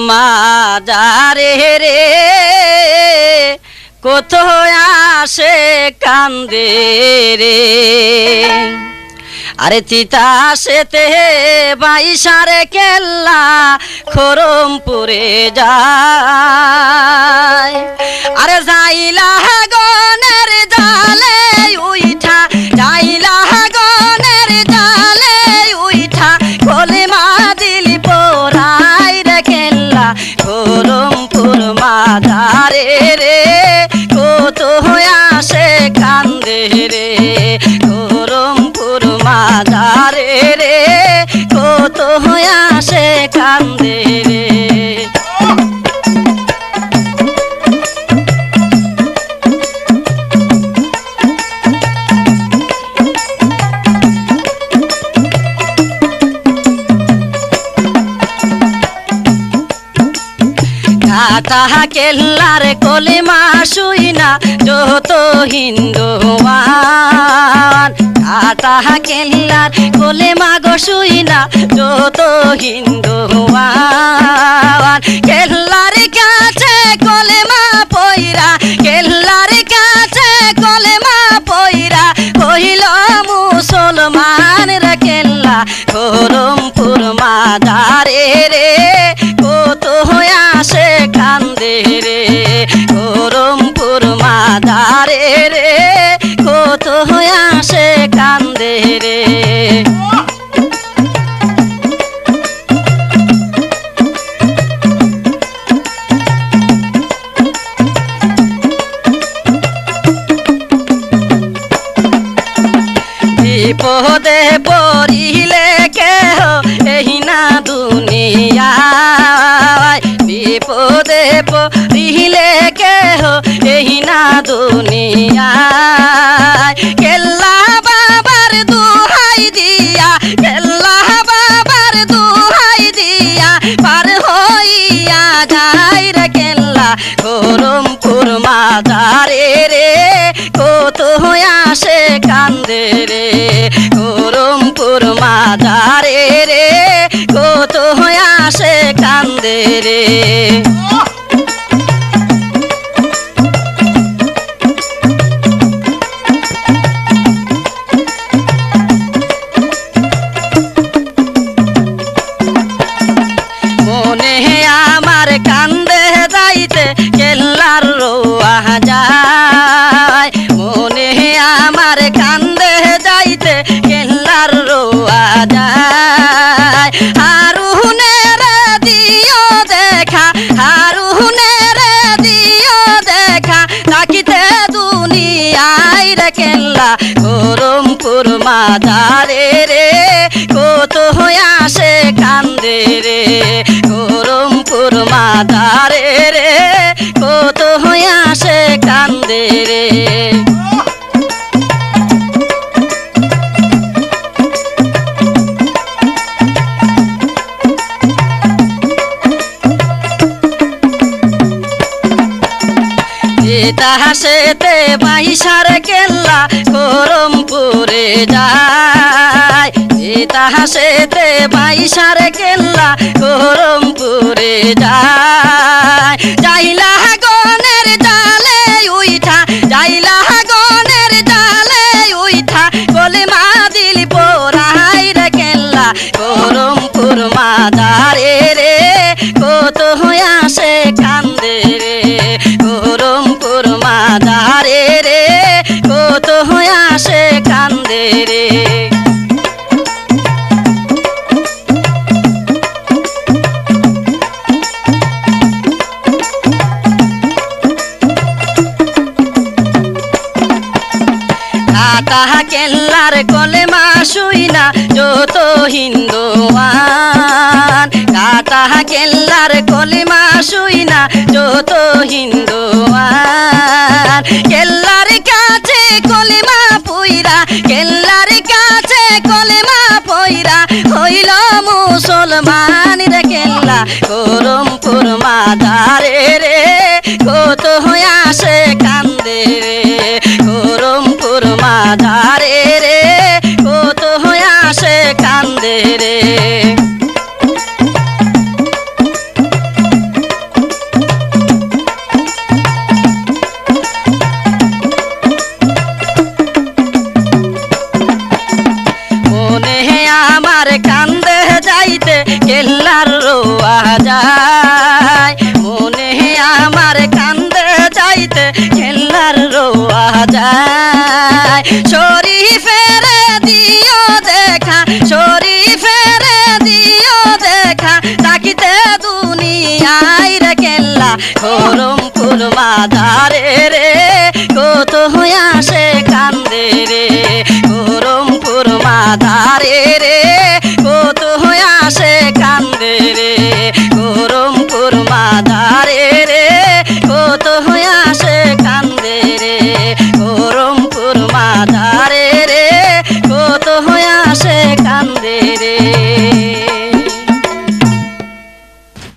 মাজারে রে। কত আসে কান্দে রে। আরে তিতা সেতে বাইসারে কেল্লা খরমপুরে যায়। আরে যাইলা গনের জালে উইঠা আসে রে। মাজারে রে। কত কান্দে কাটা কেল্লার কলে মাসুই না, যত হিন্দুয়ান কাটা কেল্লার কোলে মাগো শুই না, যত হিন্দুয়ান কেল্লার কাছে রে করমপুর মাদারে রে কত আসে কান্দে রে। বিপদে পড়িলে কেহ এই না দুনিয়ায় বিপদে পড়িলে কেহ এই না দুনিয়ায়। কেল্লা বাবার দুহাই দিয়া, কেল্লা বাবার দুহাই দিয়া, পার হইয়া যাই রে কেল্লা। গরমপুর মাজারে রে, কত আসে কান্দে রে। গরমপুর মাজারে রে, কত আসে কান্দে রে যায়। মনে আমার কান্দে যাইতে কেল্লা গরমপুর মাদারে রে, কত আসে কান্দে রে। গরমপুর মাদারে রে, কত আসে কান্দে রে। সেতে বাইশার কেল্লা করমপুরে যায়। সীতা হাসেতে বাইশার কেল্লা করমপুরে যায়। যাইলা গনের জালে উইঠা, যাইলা কাটা কেল্লার কলে মাসুই না, যত হিন্দুয়ান। তাহা কেল্লার কলে মাসুই না, যত হিন্দুয়ান। কেল্লার কাছে কলে মা পুইরা, কেল্লার পাওয়া যায়। মনে আমার কান্দে যাইতে খেলার রোয়া যায়। শরীফের দিও দেখা শরীফের দিও দেখা তাকিতে দুনিয়ায় রে কেল্লা গরম কুরমা দারে রে। কত হয়ে আসে কান্দে রে গরম কুরমা রে।